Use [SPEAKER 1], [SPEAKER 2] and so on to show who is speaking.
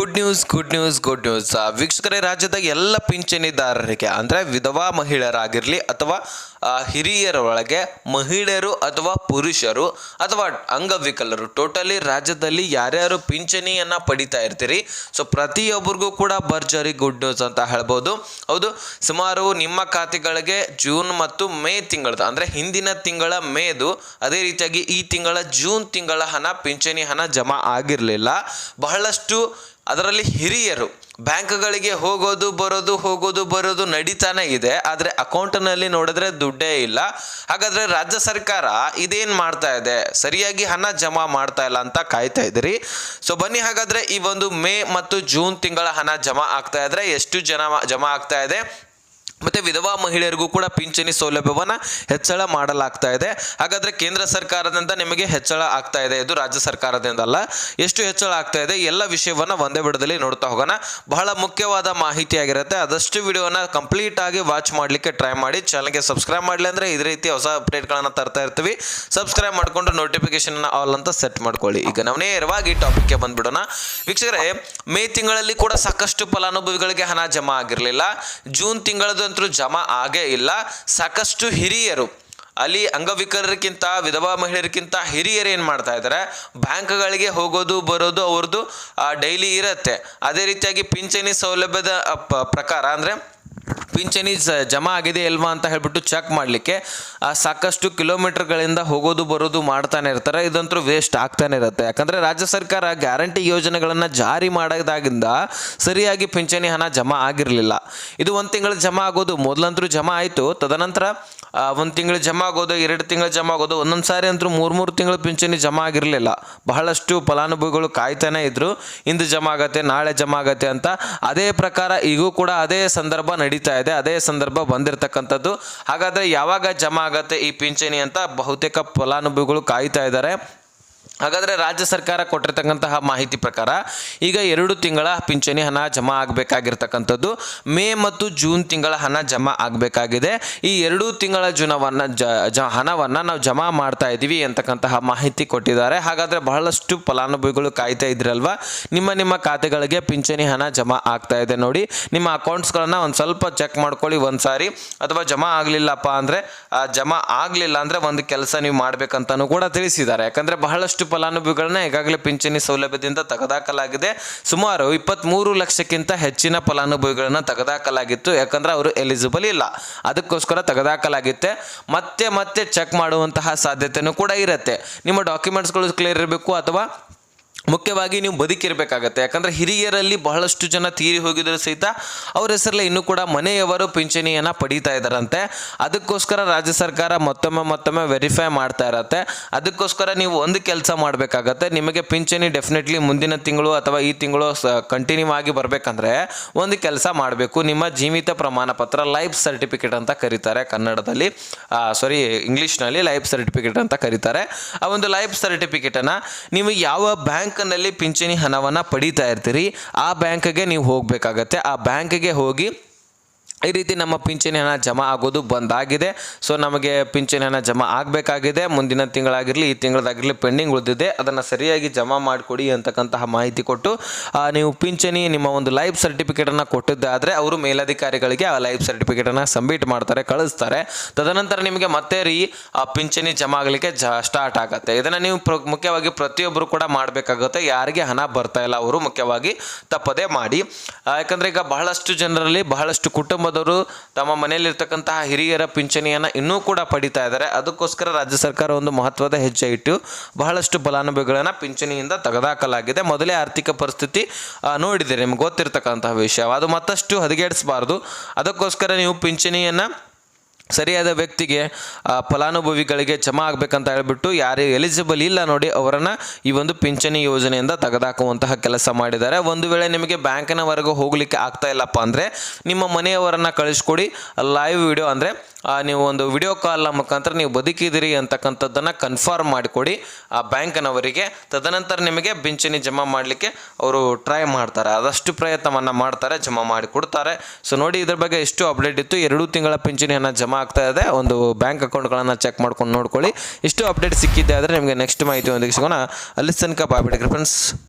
[SPEAKER 1] Good news good news good news ವೀಕ್ಷಕರೇ, ರಾಜ್ಯದ ಎಲ್ಲ ಪಿಂಚಣಿದಾರರಿಗೆ, ಅಂದರೆ ವಿಧವಾ ಮಹಿಳೆಯರಾಗಿರಲಿ ಅಥವಾ ಹಿರಿಯರೊಳಗೆ ಮಹಿಳೆಯರು ಅಥವಾ ಪುರುಷರು ಅಥವಾ ಅಂಗವಿಕಲರು, ಟೋಟಲಿ ರಾಜ್ಯದಲ್ಲಿ ಯಾರ್ಯಾರು ಪಿಂಚಣಿಯನ್ನು ಪಡಿತಾ ಇರ್ತೀರಿ, ಸೊ ಪ್ರತಿಯೊಬ್ಬರಿಗೂ ಕೂಡ ಭರ್ಜರಿ ಗುಡ್ ನ್ಯೂಸ್ ಅಂತ ಹೇಳ್ಬೋದು. ಹೌದು, ಸುಮಾರು ನಿಮ್ಮ ಖಾತೆಗಳಿಗೆ ಜೂನ್ ಮತ್ತು ಮೇ ತಿಂಗಳದ, ಅಂದರೆ ಹಿಂದಿನ ತಿಂಗಳ ಮೇದು, ಅದೇ ರೀತಿಯಾಗಿ ಈ ತಿಂಗಳ ಜೂನ್ ತಿಂಗಳ ಹಣ, ಪಿಂಚಣಿ ಹಣ ಜಮಾ ಆಗಿರಲಿಲ್ಲ. ಬಹಳಷ್ಟು ಅದರಲ್ಲಿ ಹಿರಿಯರು, ಬ್ಯಾಂಕ್ಗಳಿಗೆ ಹೋಗೋದು, ಬರೋದು ಹೋಗೋದು, ಬರೋದು ನಡೀತಾನೆ ಇದೆ. ಆದರೆ ಅಕೌಂಟ್ನಲ್ಲಿ ನೋಡಿದ್ರೆ ದುಡ್ಡೇ ಇಲ್ಲ. ಹಾಗಾದರೆ ರಾಜ್ಯ ಸರ್ಕಾರ ಇದೇನು ಮಾಡ್ತಾ ಇದೆ? ಸರಿಯಾಗಿ ಹಣ ಜಮಾ ಮಾಡ್ತಾ ಇಲ್ಲ ಅಂತ ಕಾಯ್ತಾ ಇದ್ದೀರಿ. ಸೊ ಬನ್ನಿ ಹಾಗಾದರೆ ಈ ಒಂದು ಮೇ ಮತ್ತು ಜೂನ್ ತಿಂಗಳ ಹಣ ಜಮಾ ಆಗ್ತಾ ಇದ್ರೆ ಎಷ್ಟು ಜನ ಜಮಾ ಆಗ್ತಾ ಇದೆ? ಮತ್ತೆ ವಿಧವಾ ಮಹಿಳೆಯರಿಗೂ ಕೂಡ ಪಿಂಚಣಿ ಸೌಲಭ್ಯವನ್ನು ಹೆಚ್ಚಳ ಮಾಡಲಾಗ್ತಾ ಇದೆ. ಹಾಗಾದ್ರೆ ಕೇಂದ್ರ ಸರ್ಕಾರದಿಂದ ನಿಮಗೆ ಹೆಚ್ಚಳ ಆಗ್ತಾ ಇದೆ ಇದು ರಾಜ್ಯ ಸರ್ಕಾರದಿಂದ ಅಲ್ಲ, ಎಷ್ಟು ಹೆಚ್ಚಳ ಆಗ್ತಾ ಇದೆ? ಎಲ್ಲ ವಿಷಯವನ್ನ ಒಂದೇ ಬಿಡದಲ್ಲಿ ನೋಡ್ತಾ ಹೋಗೋಣ. ಬಹಳ ಮುಖ್ಯವಾದ ಮಾಹಿತಿ ಆಗಿರುತ್ತೆ. ಆದಷ್ಟು ವಿಡಿಯೋನ ಕಂಪ್ಲೀಟ್ ಆಗಿ ವಾಚ್ ಮಾಡಲಿಕ್ಕೆ ಟ್ರೈ ಮಾಡಿ. ಚಾನಲ್ಗೆ ಸಬ್ಸ್ಕ್ರೈಬ್ ಮಾಡಲಿ ಅಂದರೆ ಇದೇ ರೀತಿ ಹೊಸ ಅಪ್ಡೇಟ್ಗಳನ್ನು ತರ್ತಾ ಇರ್ತೀವಿ. ಸಬ್ಸ್ಕ್ರೈಬ್ ಮಾಡ್ಕೊಂಡು ನೋಟಿಫಿಕೇಶನ್ ಆಲ್ ಅಂತ ಸೆಟ್ ಮಾಡ್ಕೊಳ್ಳಿ. ಈಗ ನಾವು ನೇರವಾಗಿ ಟಾಪಿಕ್ಗೆ ಬಂದ್ಬಿಡೋಣ. ವೀಕ್ಷಕರೇ, ಮೇ ತಿಂಗಳಲ್ಲಿ ಕೂಡ ಸಾಕಷ್ಟು ಫಲಾನುಭವಿಗಳಿಗೆ ಹಣ ಜಮಾ ಆಗಿರಲಿಲ್ಲ. ಜೂನ್ ತಿಂಗಳದಂತೂ ಜಮಾ ಆಗೇ ಇಲ್ಲ. ಸಾಕಷ್ಟು ಹಿರಿಯರು, ಅಲ್ಲಿ ಅಂಗವಿಕಲರಿಗಿಂತ, ವಿಧವಾ ಮಹಿಳೆಯರಿಗಿಂತ ಹಿರಿಯರು ಏನು ಮಾಡ್ತಾ ಇದ್ದಾರೆ? ಬ್ಯಾಂಕ್ಗಳಿಗೆ ಹೋಗೋದು, ಬರೋದು ಅವ್ರದ್ದು ಡೈಲಿ ಇರುತ್ತೆ. ಅದೇ ರೀತಿಯಾಗಿ ಪಿಂಚಣಿ ಸೌಲಭ್ಯದ ಪ್ರಕಾರ ಅಂದರೆ ಪಿಂಚಣಿ ಜಮಾ ಆಗಿದೆ ಇಲ್ವಾ ಅಂತ ಹೇಳ್ಬಿಟ್ಟು ಚೆಕ್ ಮಾಡಲಿಕ್ಕೆ ಸಾಕಷ್ಟು ಕಿಲೋಮೀಟರ್ಗಳಿಂದ ಹೋಗೋದು ಬರೋದು ಮಾಡ್ತಾನೆ ಇರ್ತಾರೆ, ಇದಂತೂ ವೇಸ್ಟ್ ಆಗ್ತಾನೆ ಇರುತ್ತೆ. ಯಾಕಂದರೆ ರಾಜ್ಯ ಸರ್ಕಾರ ಗ್ಯಾರಂಟಿ ಯೋಜನೆಗಳನ್ನು ಜಾರಿ ಮಾಡೋದಾಗಿಂದ ಸರಿಯಾಗಿ ಪಿಂಚಣಿ ಹಣ ಜಮಾ ಆಗಿರಲಿಲ್ಲ. ಇದು ಒಂದು ತಿಂಗಳು ಜಮಾ ಆಗೋದು ಮೊದಲಂತರೂ ಜಮಾ ಆಯಿತು. ತದನಂತರ ಒಂದು ತಿಂಗಳು ಜಮಾ ಆಗೋದು, ಎರಡು ತಿಂಗಳು ಜಮಾ ಆಗೋದು, ಒಂದೊಂದು ಸಾರಿ ಅಂತೂ ಮೂರು ಮೂರು ತಿಂಗಳು ಪಿಂಚಣಿ ಜಮಾ ಆಗಿರಲಿಲ್ಲ. ಬಹಳಷ್ಟು ಫಲಾನುಭವಿಗಳು ಕಾಯ್ತಾನೆ ಇದ್ರು, ಇಂದು ಜಮಾ ಆಗತ್ತೆ, ನಾಳೆ ಜಮಾ ಆಗತ್ತೆ ಅಂತ. ಅದೇ ಪ್ರಕಾರ ಈಗೂ ಕೂಡ ಅದೇ ಸಂದರ್ಭ ನಡೀತಾ ಇದೆ. ಅದೇ ಸಂದರ್ಭ ಬಂದಿರತಕ್ಕಂಥದ್ದು. ಹಾಗಾದ್ರೆ ಯಾವಾಗ ಜಮಾ ಆಗತ್ತೆ ಈ ಪಿಂಚಣಿ ಅಂತ ಬಹುತೇಕ ಫಲಾನುಭವಿಗಳು ಕಾಯ್ತಾ ಇದ್ದಾರೆ. ಹಾಗಾದರೆ ರಾಜ್ಯ ಸರ್ಕಾರ ಕೊಟ್ಟಿರ್ತಕ್ಕಂತಹ ಮಾಹಿತಿ ಪ್ರಕಾರ ಈಗ ಎರಡು ತಿಂಗಳ ಪಿಂಚಣಿ ಹಣ ಜಮಾ ಆಗಬೇಕಾಗಿರ್ತಕ್ಕಂಥದ್ದು. ಮೇ ಮತ್ತು ಜೂನ್ ತಿಂಗಳ ಹಣ ಜಮಾ ಆಗಬೇಕಾಗಿದೆ. ಈ ಎರಡು ತಿಂಗಳ ಜುನವನ್ನು ಜ ಹಣವನ್ನು ನಾವು ಜಮಾ ಮಾಡ್ತಾ ಇದ್ದೀವಿ ಅಂತಕ್ಕಂತಹ ಮಾಹಿತಿ ಕೊಟ್ಟಿದ್ದಾರೆ. ಹಾಗಾದರೆ ಬಹಳಷ್ಟು ಫಲಾನುಭವಿಗಳು ಕಾಯ್ತಾ ಇದ್ರಲ್ವಾ? ನಿಮ್ಮ ನಿಮ್ಮ ಖಾತೆಗಳಿಗೆ ಪಿಂಚಣಿ ಹಣ ಜಮಾ ಆಗ್ತಾ ಇದೆ ನೋಡಿ. ನಿಮ್ಮ ಅಕೌಂಟ್ಸ್ಗಳನ್ನು ಒಂದು ಸ್ವಲ್ಪ ಚೆಕ್ ಮಾಡ್ಕೊಳ್ಳಿ ಒಂದು ಸಾರಿ ಅಥವಾ ಜಮಾ ಆಗಲಿಲ್ಲಪ್ಪ ಅಂದರೆ ಜಮಾ ಆಗಲಿಲ್ಲ ಅಂದರೆ ಒಂದು ಕೆಲಸ ನೀವು ಮಾಡಬೇಕಂತನೂ ಕೂಡ ತಿಳಿಸಿದ್ದಾರೆ. ಯಾಕಂದರೆ ಬಹಳಷ್ಟು ಫಲಾನುಭವಿಗಳನ್ನ ಈಗಾಗಲೇ ಪಿಂಚಣಿ ಸೌಲಭ್ಯದಿಂದ ತೆಗೆದಾಕಲಾಗಿದೆ. ಸುಮಾರು ಇಪ್ಪತ್ತ್ಮೂರು ಲಕ್ಷಕ್ಕಿಂತ ಹೆಚ್ಚಿನ ಫಲಾನುಭವಿಗಳನ್ನ ತೆಗೆದಾಕಲಾಗಿತ್ತು. ಯಾಕಂದ್ರೆ ಅವರು ಎಲಿಜಿಬಲ್ ಇಲ್ಲ. ಅದಕ್ಕೋಸ್ಕರ ತೆಗೆದಾಕಲಾಗಿತ್ತೆ. ಮತ್ತೆ ಮತ್ತೆ ಚೆಕ್ ಮಾಡುವಂತಹ ಸಾಧ್ಯತೆಯೂ ಕೂಡ ಇರುತ್ತೆ. ನಿಮ್ಮ ಡಾಕ್ಯುಮೆಂಟ್ಸ್ಗಳು ಕ್ಲಿಯರ್ ಇರಬೇಕು ಅಥವಾ ಮುಖ್ಯವಾಗಿ ನೀವು ಬದುಕಿರಬೇಕಾಗತ್ತೆ. ಯಾಕಂದರೆ ಹಿರಿಯರಲ್ಲಿ ಬಹಳಷ್ಟು ಜನ ತೀರಿ ಹೋಗಿದ್ರು ಸಹಿತ ಅವ್ರ ಹೆಸರಲ್ಲಿ ಇನ್ನೂ ಕೂಡ ಮನೆಯವರು ಪಿಂಚಣಿಯನ್ನು ಪಡೀತಾ ಇದ್ದಾರಂತೆ. ಅದಕ್ಕೋಸ್ಕರ ರಾಜ್ಯ ಸರ್ಕಾರ ಮತ್ತೊಮ್ಮೆ ಮತ್ತೊಮ್ಮೆ ವೆರಿಫೈ ಮಾಡ್ತಾ ಇರತ್ತೆ. ಅದಕ್ಕೋಸ್ಕರ ನೀವು ಒಂದು ಕೆಲಸ ಮಾಡಬೇಕಾಗತ್ತೆ. ನಿಮಗೆ ಪಿಂಚಣಿ ಡೆಫಿನೆಟ್ಲಿ ಮುಂದಿನ ತಿಂಗಳು ಅಥವಾ ಈ ತಿಂಗಳು ಕಂಟಿನ್ಯೂ ಆಗಿ ಬರಬೇಕಂದ್ರೆ ಒಂದು ಕೆಲಸ ಮಾಡಬೇಕು. ನಿಮ್ಮ ಜೀವಿತ ಪ್ರಮಾಣ ಪತ್ರ ಲೈಫ್ ಸರ್ಟಿಫಿಕೇಟ್ ಅಂತ ಕರೀತಾರೆ ಕನ್ನಡದಲ್ಲಿ. ಸಾರಿ ಇಂಗ್ಲೀಷ್ನಲ್ಲಿ ಲೈಫ್ ಸರ್ಟಿಫಿಕೇಟ್ ಅಂತ ಕರೀತಾರೆ. ಆ ಒಂದು ಲೈಫ್ ಸರ್ಟಿಫಿಕೇಟನ್ನು ನೀವು ಯಾವ ಬ್ಯಾಂಕ್ನಲ್ಲಿ ಪಿಂಚಣಿ ಹಣವನ್ನು ಪಡೀತಾ ಇರ್ತೀರಿ ಆ ಬ್ಯಾಂಕ್ಗೆ ನೀವು ಹೋಗಬೇಕಾಗತ್ತೆ. ಆ ಬ್ಯಾಂಕ್ಗೆ ಹೋಗಿ ಈ ರೀತಿ ನಮ್ಮ ಪಿಂಚಣಿ ಹಣ ಜಮಾ ಆಗೋದು ಬಂದಾಗಿದೆ. ಸೊ ನಮಗೆ ಪಿಂಚಣಿ ಹಣ ಜಮಾ ಆಗಬೇಕಾಗಿದೆ. ಮುಂದಿನ ತಿಂಗಳಾಗಿರಲಿ, ಈ ತಿಂಗಳದಾಗಿರಲಿ ಪೆಂಡಿಂಗ್ ಉಳಿದಿದೆ. ಅದನ್ನು ಸರಿಯಾಗಿ ಜಮಾ ಮಾಡಿಕೊಡಿ ಅಂತಕ್ಕಂತಹ ಮಾಹಿತಿ ಕೊಟ್ಟು ನೀವು ಪಿಂಚಣಿ ನಿಮ್ಮ ಒಂದು ಲೈಫ್ ಸರ್ಟಿಫಿಕೇಟನ್ನು ಕೊಟ್ಟಿದ್ದಾದರೆ ಅವರು ಮೇಲಧಿಕಾರಿಗಳಿಗೆ ಆ ಲೈಫ್ ಸರ್ಟಿಫಿಕೇಟನ್ನು ಸಬ್ಮಿಟ್ ಮಾಡ್ತಾರೆ, ಕಳಿಸ್ತಾರೆ. ತದನಂತರ ನಿಮಗೆ ಮತ್ತೆ ರೀ ಆ ಪಿಂಚಣಿ ಜಮಾ ಆಗಲಿಕ್ಕೆ ಜ, ಸ್ಟಾರ್ಟ್ ಆಗುತ್ತೆ. ಇದನ್ನು ನೀವು ಮುಖ್ಯವಾಗಿ ಪ್ರತಿಯೊಬ್ಬರು ಕೂಡ ಮಾಡಬೇಕಾಗುತ್ತೆ. ಯಾರಿಗೆ ಹಣ ಬರ್ತಾ ಇಲ್ಲ, ಅವರು ಮುಖ್ಯವಾಗಿ ತಪ್ಪದೇ ಮಾಡಿ. ಯಾಕಂದರೆ ಈಗ ಬಹಳಷ್ಟು ಜನರಲ್ಲಿ ಬಹಳಷ್ಟು ಕುಟುಂಬದವರು ತಮ್ಮ ಮನೆಯಲ್ಲಿರ್ತಕ್ಕಂತಹ ಹಿರಿಯರ ಪಿಂಚಣಿಯನ್ನು ಇನ್ನೂ ಕೂಡ ಪಡಿತಾ ಇದ್ದಾರೆ. ಅದಕ್ಕೋಸ್ಕರ ರಾಜ್ಯ ಸರ್ಕಾರ ಒಂದು ಮಹತ್ವದ ಹೆಜ್ಜೆ ಇಟ್ಟು ಬಹಳಷ್ಟು ಫಲಾನುಭವಿಗಳನ್ನು ಪಿಂಚಣಿಯಿಂದ ತೆಗೆದಾಕಲಾಗಿದೆ. ಮೊದಲೇ ಆರ್ಥಿಕ ಪರಿಸ್ಥಿತಿ ನೋಡಿದೆ. ನಿಮ್ಗೆ ಗೊತ್ತಿರ್ತಕ್ಕಂತಹ ವಿಷಯ. ಅದು ಮತ್ತಷ್ಟು ಹದಗೆಡಿಸಬಾರ್ದು. ಅದಕ್ಕೋಸ್ಕರ ನೀವು ಪಿಂಚಣಿಯನ್ನು ಸರಿಯಾದ ವ್ಯಕ್ತಿಗೆ ಫಲಾನುಭವಿಗಳಿಗೆ ಜಮಾ ಆಗಬೇಕಂತ ಹೇಳಿಬಿಟ್ಟು ಯಾರು ಎಲಿಜಿಬಲ್ ಇಲ್ಲ ನೋಡಿ ಅವರನ್ನು ಈ ಒಂದು ಪಿಂಚಣಿ ಯೋಜನೆಯಿಂದ ತೆಗೆದಾಕುವಂತಹ ಕೆಲಸ ಮಾಡಿದ್ದಾರೆ. ಒಂದು ವೇಳೆ ನಿಮಗೆ ಬ್ಯಾಂಕಿನವರೆಗೂ ಹೋಗಲಿಕ್ಕೆ ಆಗ್ತಾ ಇಲ್ಲಪ್ಪ ಅಂದರೆ ನಿಮ್ಮ ಮನೆಯವರನ್ನು ಕಳಿಸ್ಕೊಡಿ. ಲೈವ್ ವಿಡಿಯೋ ಅಂದರೆ ನೀವು ಒಂದು ವಿಡಿಯೋ ಕಾಲ್ನ ಮುಖಾಂತರ ನೀವು ಬದುಕಿದಿರಿ ಅಂತಕ್ಕಂಥದ್ದನ್ನು ಕನ್ಫರ್ಮ್ ಮಾಡಿಕೊಡಿ. ಆ, ಬ್ಯಾಂಕಿನವರಿಗೆ, ತದನಂತರ ನಿಮಗೆ ಪಿಂಚಣಿ ಜಮಾ ಮಾಡಲಿಕ್ಕೆ ಅವರು ಟ್ರೈ ಮಾಡ್ತಾರೆ. ಆದಷ್ಟು ಪ್ರಯತ್ನವನ್ನು ಮಾಡ್ತಾರೆ, ಜಮಾ ಮಾಡಿ ಕೊಡ್ತಾರೆ ಸೊ ನೋಡಿ ಇದ್ರ ಬಗ್ಗೆ ಎಷ್ಟು ಅಪ್ಡೇಟ್ ಇತ್ತು. ಎರಡು ತಿಂಗಳ ಪಿಂಚಣಿಯನ್ನು ಜಮಾ ಆಗ್ತಾ ಇದೆ. ಒಂದು ಬ್ಯಾಂಕ್ ಅಕೌಂಟ್ಗಳನ್ನು ಚೆಕ್ ಮಾಡ್ಕೊಂಡು ನೋಡ್ಕೊಳ್ಳಿ. ಇಷ್ಟು ಅಪ್ಡೇಟ್ ಸಿಕ್ಕಿದ್ದೆ ಆದರೆ ನಿಮಗೆ ನೆಕ್ಸ್ಟ್ ಮಾಹಿತಿ ಒಂದು ಸಿಗೋಣ. ಅಲ್ಲಿ ತನಕ ಬಾಬಿಡಿ ಫ್ರೆಂಡ್ಸ್.